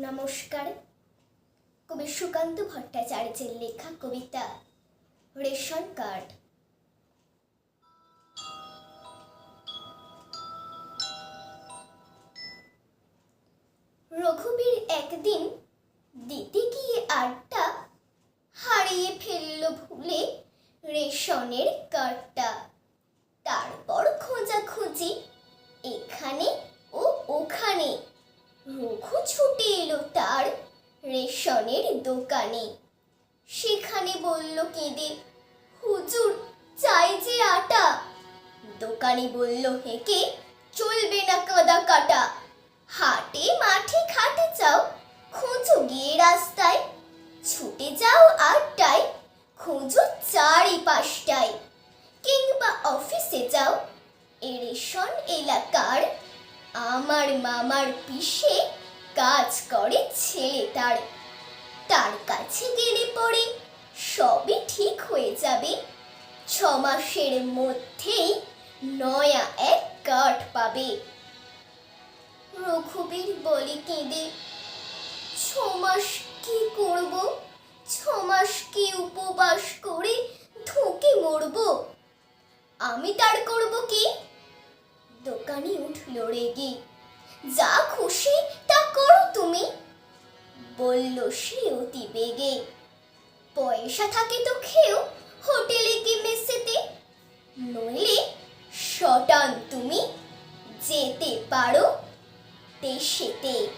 নমস্কার। কবি সুকান্ত ভট্টাচার্যের লেখা কবিতা রেশন কার্ড। রঘুবীর একদিন দিতে গিয়ে আড্ডা হারিয়ে ফেলল ভুলে রেশনের কার্ডটা। রেশনের দোকানে। সেখানে বলল, কেঁদে, হুজুর, চাই যে আটা। দোকানি বলল, হেঁকে চলবে না কাদা কাটা। হাটে, মাঠে খাটে চাও খোঁজো গিয়ে রাস্তায়। ছুটে যাও আটটায়, খোঁজো চারি পাঁচটায় কিংবা অফিসে যাও, এ রেশন এলাকার আমার মামার পিসে কাজ করে ছেলে তার। তার কাছে গেলে পরে সবই ঠিক হয়ে যাবে। ছ মাসের মধ্যেই নয়া এক কাঠ পাবে। রঘুবীর বলে কেঁদে, ছ মাস কি করব? ছ মাস কি উপবাস করে ধুকে মরব? আমি তার করব কি? দোকানি উঠল রেগে, যা খুশি তা করো তুমি। সে অতি বেগে। পয়সা থাকে তো খেও, হোটেলে কি মেসেতে? নইলে শটান তুমি যেতে পারো দেশেতে।